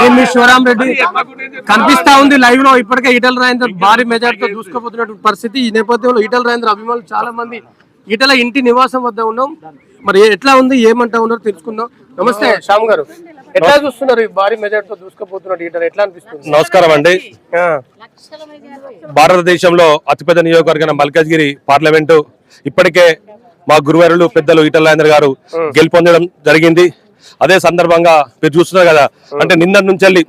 నేను మీ శివరాం రెడ్డి? కనిపిస్తా ఉంది లైవ్లో. ఇప్పటికే ఈటల రాజేందర్ భారీ మెజార్టీతో దూసుకుపోతున్నటువంటి పరిస్థితి. ఈ నేపథ్యంలో ఈటల రాజేందర్ అభిమానులు చాలా మంది ఈటల ఇంటి నివాసం వద్ద ఉన్నాం. మరి ఎట్లా ఉంది? ఏమంటా ఉన్నారు తెలుసుకుందాం. నమస్తే శ్యామ్ గారు. ఎట్లా చూస్తున్నారు ఈ భారీ మెజార్టీతో దూసుకుపోతున్నట్టు ఈటల? ఎట్లా అనిపిస్తుంది? నమస్కారం అండి. భారతదేశంలో అతిపెద్ద నియోజకవర్గం మల్కాజ్గిరి పార్లమెంటు ఇప్పటికే మా గురువారులు పెద్దలు ఈటల రాజేంద్ర గారు గెలుపొందడం జరిగింది. అదే సందర్భంగా మీరు చూస్తున్నారు కదా అంటే నిన్న నుంచి వెళ్ళి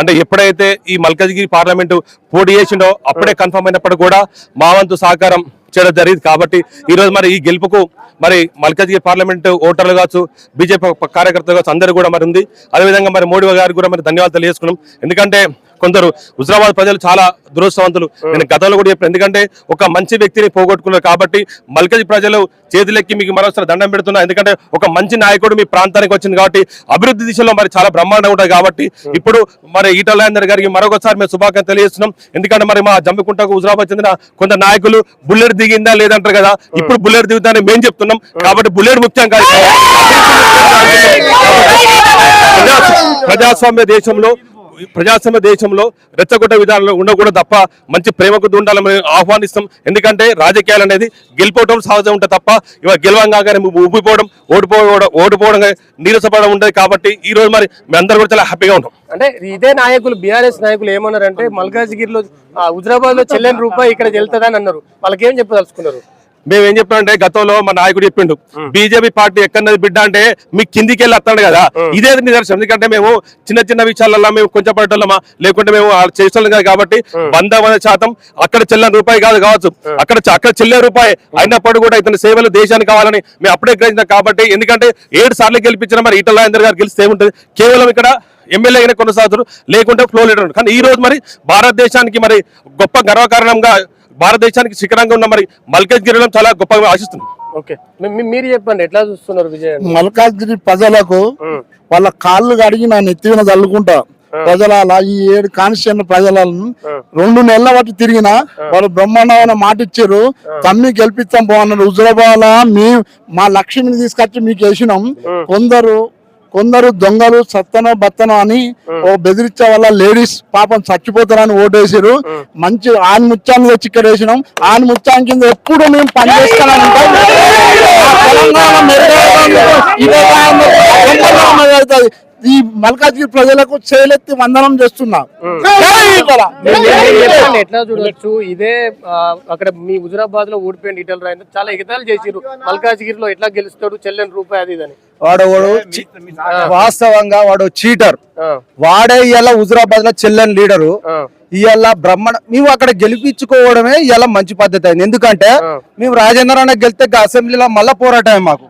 అంటే ఎప్పుడైతే ఈ మల్కాజ్గిరి పార్లమెంటు పోటీ చేసిండో అప్పుడే కన్ఫర్మ్ అయినప్పుడు కూడా మా వంతు సహకారం చేయడం జరిగింది. కాబట్టి ఈ రోజు మరి ఈ గెలుపుకు మరి మల్కాజ్గిరి పార్లమెంట్ ఓటర్లు కావచ్చు బీజేపీ కార్యకర్తలు కావచ్చు అందరూ కూడా మరి ఉంది. అదేవిధంగా మరి మోడీ గారికి కూడా మరి ధన్యవాదాలు తెలియజేసుకున్నాం. ఎందుకంటే కొందరు హుజరాబాద్ ప్రజలు చాలా దురదృష్టవంతులు. నేను గతంలో కూడా చెప్పాను. ఎందుకంటే ఒక మంచి వ్యక్తిని పోగొట్టుకున్నారు కాబట్టి మల్కజ్ ప్రజలు చేతులెక్కి మీకు మరోసారి దండం పెడుతున్నా. ఎందుకంటే ఒక మంచి నాయకుడు మీ ప్రాంతానికి వచ్చింది కాబట్టి అభివృద్ధి దిశలో మరి చాలా బ్రహ్మాండంగా ఉంటుంది కాబట్టి ఇప్పుడు మరి ఈటల రాజేందర్ గారికి మరొకసారి మేము శుభాకాంక్షలు తెలియజేస్తున్నాం. ఎందుకంటే మరి మా జమ్మికుంటకు హుజరాబాద్ చెందిన కొంత నాయకులు బుల్లెట్ దిగిందా లేదంటారు కదా ఇప్పుడు బుల్లెట్ దిగుతుందని మేము చెప్తున్నాం. కాబట్టి బుల్లెట్ ముఖ్యం కాదు. ప్రజా- ప్రజాస్వామ్య దేశంలో ప్రజాస్వామ్య దేశంలో రెచ్చగొట్ట విధానంలో ఉండకూడదు తప్ప మంచి ప్రేమకు ఉండాలని ఆహ్వానిస్తాం. ఎందుకంటే రాజకీయాలు అనేది గెలిపోవడం సహజం ఉంటుంది తప్ప ఇవాళ గెలవంగానే ఊపిపోవడం ఓడిపోవడం ఓడిపోవడం నీరసపడడం ఉండదు కాబట్టి ఈ రోజు మరి మేము అందరూ కూడా చాలా హ్యాపీగా ఉంటాం అంటే ఇదే నాయకులు బీఆర్ఎస్ నాయకులు ఏమన్నారంటే మల్కాజ్గిరిలో హుజరాబాద్లో చెల్లని రూపాయి ఇక్కడ వెళ్తుందని అన్నారు. వాళ్ళకి ఏం చెప్పదలుచుకున్నారు? మేము ఏం చెప్పామంటే గతంలో మా నాయకుడు చెప్పిండు బీజేపీ పార్టీ ఎక్కడన్నది బిడ్డ అంటే మీ కిందికి వెళ్ళి వస్తాడు కదా. ఇదే నిదర్శనం. ఎందుకంటే మేము చిన్న చిన్న విషయాలలో మేము కొంచెం పడటమా లేకుంటే మేము చేస్తున్నాం కదా కాబట్టి వంద వంద శాతం అక్కడ చెల్లని రూపాయి కాదు కావచ్చు. అక్కడ అక్కడ చెల్లే రూపాయి అయినప్పుడు కూడా ఇతని సేవలు దేశానికి కావాలని మేము అప్పుడే గ్రహించాం కాబట్టి ఎందుకంటే ఏడు సార్లు గెలిపించిన మరి ఈటల రాజేందర్ గారు గెలిస్తే ఏముంటుంది? కేవలం ఇక్కడ ఎమ్మెల్యేగానే కొనసాగుతారు లేకుంటే ఫ్లో లీడర్ కానీ ఈ రోజు మరి భారతదేశానికి మరి గొప్ప గర్వకారణంగా భారతదేశానికి శిఖరంగా ఉన్న మరి మల్కజ్గిరిలో చాలా గొప్పగా మీ- మీరు చెప్పండి ఎట్లా చూస్తున్నారు విజయ్ మల్కాజ్గిరి ప్రజలకు వాళ్ళ కాళ్ళు కడిగి నా నెత్తిన చల్లుకుంటా ప్రజల ఈ ఏడు కాన్స్టిట్యూన్ ప్రజలను రెండు నెలల బట్టి తిరిగిన వాళ్ళు బ్రహ్మాండమైన మాట ఇచ్చారు. తమ్మి గెలిపిస్తాం బాగున్నారు. హుజరాబాద్ మీ మా లక్ష్మిని తీసుకొచ్చి మీకు వేసినాం. కొందరు కొందరు దొంగలు సత్తనో బత్తనో అని ఓ బెదిరించే వల్ల లేడీస్ పాపం చచ్చిపోతారని ఓటేసారు మంచి ఆని ముత్యాన్ని తెచ్చి ఇక్కడ వేసినాం. ఆని ముత్యాన్ని కింద ఎప్పుడు మేము పనిచేస్తానే ఉంటాం ఆ తెలంగాణ మెరుగైనందుకు ఇదే కారణం. తెలంగాణ మెరుగవుతుంది. ఈ మల్కాజ్గిరి ప్రజలకు చేలెత్తి వందనం చేస్తున్నా. ఎట్లా చూడొచ్చు? ఇదే అక్కడ మీ హుజరాబాద్లో ఓడిపోయిన ఈటల రాజేందర్ చాలా ఎగతాలు చేసిరు మల్కాజ్గిరిలో ఎట్లా గెలుస్తాడు? చెల్లని రూపాయి అది ఇదని వాడు వాస్తవంగా వాడు చీటర్. వాడే ఇవాళ హుజరాబాద్లో చెల్లని లీడరు. ఇవాళ బ్రహ్మణ మేము అక్కడ గెలిపించుకోవడమే ఇవాళ మంచి పద్ధతి అయింది. ఎందుకంటే మేము రాజేంద్ర అన్న గెలిస్తే గా అసెంబ్లీలో మళ్ళా పోరాటమే మాకు.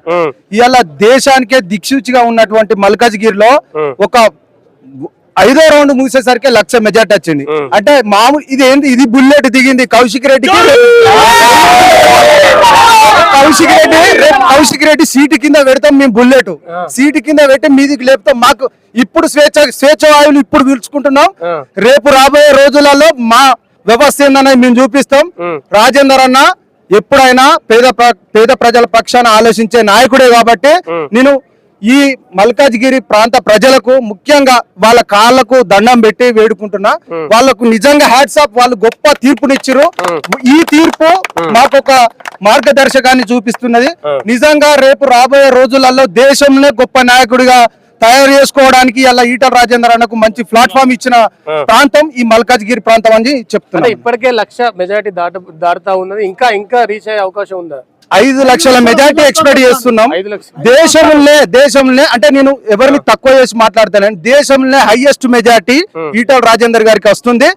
ఇవాళ దేశానికే దిక్సూచిగా ఉన్నటువంటి మల్కాజ్గిరిలో ఒక ఐదో రౌండ్ ముగిసేసరికి లక్ష మెజార్టీ వచ్చింది. అంటే మామూలు ఇది ఏంది? ఇది బుల్లెట్ దిగింది కౌశిక్ రెడ్డికి. కౌశిక్ రెడ్డి కౌశిక్ రెడ్డి సీటు కింద పెడతాం మేము బుల్లెట్. సీటు కింద పెట్టి మీదికి లేపుతాం. మాకు ఇప్పుడు స్వేచ్ఛ స్వేచ్ఛ వాయువులు ఇప్పుడు పీల్చుకుంటున్నాం. రేపు రాబోయే రోజులలో మా వ్యవస్థ ఏందనేది మేము చూపిస్తాం. రాజేందర్ అన్న ఎప్పుడైనా పేద పేద ప్రజల పక్షాన ఆలోచించే నాయకుడే కాబట్టి నేను ఈ మల్కాజ్గిరి ప్రాంత ప్రజలకు ముఖ్యంగా వాళ్ళ కాళ్ళకు దండం పెట్టి వేడుకుంటున్నా. వాళ్ళకు నిజంగా హ్యాట్స్ ఆఫ్ వాళ్ళు గొప్ప తీర్పునిచ్చిరు ఈ తీర్పు మాకు ఒక మార్గదర్శకాన్ని చూపిస్తున్నది. నిజంగా రేపు రాబోయే రోజులలో దేశంలో గొప్ప నాయకుడిగా తయారు చేసుకోవడానికి ఇలా ఈటల రాజేందర్ అన్నకు మంచి ప్లాట్ఫామ్ ఇచ్చిన ప్రాంతం ఈ మల్కాజ్గిరి ప్రాంతం అని చెప్తున్నా ఇప్పటికే లక్ష మెజారిటీ దాట దాటుతా ఉన్నది. ఇంకా ఇంకా రీచ్ అయ్యే అవకాశం ఉందా? ఐదు లక్షల మెజార్టీ ఎక్స్పెక్ట్ చేస్తున్నాం. దేశంలో దేశంలో అంటే నేను ఎవరిని తక్కువ చేసి మాట్లాడతానని దేశంలో హైయెస్ట్ మెజార్టీ ఈటల రాజేందర్ గారికి వస్తుంది.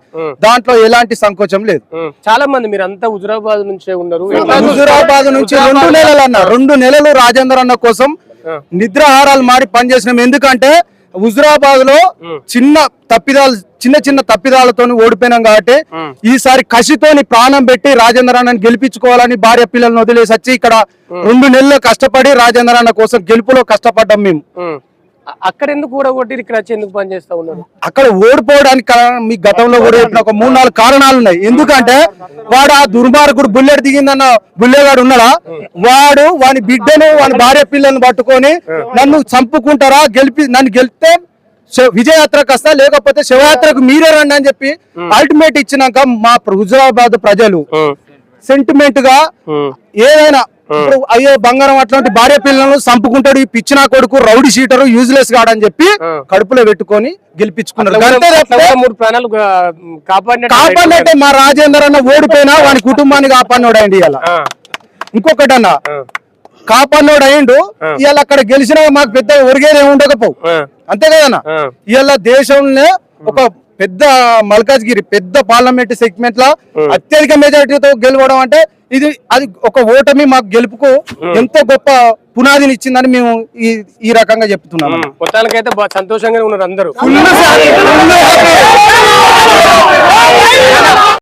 దాంట్లో ఎలాంటి సంకోచం లేదు. చాలా మంది మీరు అంతా హుజరాబాద్ నుంచే ఉన్నారు. హుజురాబాద్ నుంచి రెండు నెలలు అన్న రెండు నెలలు రాజేందర్ అన్న కోసం నిద్రాహారాలు మారి పనిచేసినాం. ఎందుకంటే హుజురాబాద్లో చిన్న తప్పిదాలు చిన్న చిన్న తప్పిదాలతో ఓడిపోయినాం కాబట్టి ఈసారి కసితోని ప్రాణం పెట్టి రాజేంద్ర అన్నని గెలిపించుకోవాలని భార్య పిల్లల్ని వదిలేసి వచ్చి ఇక్కడ రెండు నెలలు కష్టపడి రాజేంద్ర అన్న కోసం గెలుపులో కష్టపడ్డాం మేము. అక్కడ ఎందుకు కూడా కొట్టి ఇక్కడ వచ్చి ఎందుకు పని చేస్తా ఉన్నారు? అక్కడ ఓడిపోవడానికి కారణం మీ గతంలో కూడా చెప్పిన ఒక మూడు నాలుగు కారణాలు ఉన్నాయి ఎందుకంటే వాడు ఆ దుర్మార్గుడు బుల్లెట్ దిగిందన్న బుల్లెగాడు ఉన్నాడా? వాడు వాని బిడ్డను వాని భార్య పిల్లల్ని పట్టుకొని నన్ను చంపుకుంటారా? గెలిపి నన్ను గెలిపితే శ- విజయయాత్రకు వస్తా లేకపోతే శివయాత్రకు మీరే రండి అని చెప్పి అల్టిమేట్ ఇచ్చినాక మా హుజరాబాద్ ప్రజలు సెంటిమెంట్గా ఏదైనా ఇప్పుడు అయ్యో బంగారం అట్లాంటి భార్య పిల్లలను చంపుకుంటాడు ఈ పిచ్చినా కొడుకు రౌడీ షీటరు యూజ్లెస్ గాడని చెప్పి కడుపులో పెట్టుకొని గెలిపించుకున్నారు ప్రాణాలు కాపాడినట్టు మా రాజేందర్ అన్న ఓడిపోయినా వాని కుటుంబాన్ని కాపాడినోడు అయింది ఇలా ఇంకొకటి అన్న కాపాడినోడు అయిండు ఇవాళ అక్కడ గెలిచినా మాకు పెద్ద ఒరిగేది ఏమి ఉండకపోవు అంతే కదన్న? ఇవాళ దేశంలో ఒక పెద్ద మల్కాజ్గిరి పెద్ద పార్లమెంట్ సెగ్మెంట్ లా అత్యధిక మెజారిటీతో గెలవడం అంటే ఇది అది ఒక ఓటమి మాకు గెలుపుకు ఎంతో గొప్ప పునాదిని ఇచ్చిందని మేము ఈ ఈ రకంగా చెప్తున్నాం. మొత్తానికైతే బాగా సంతోషంగానే ఉన్నారు అందరూ.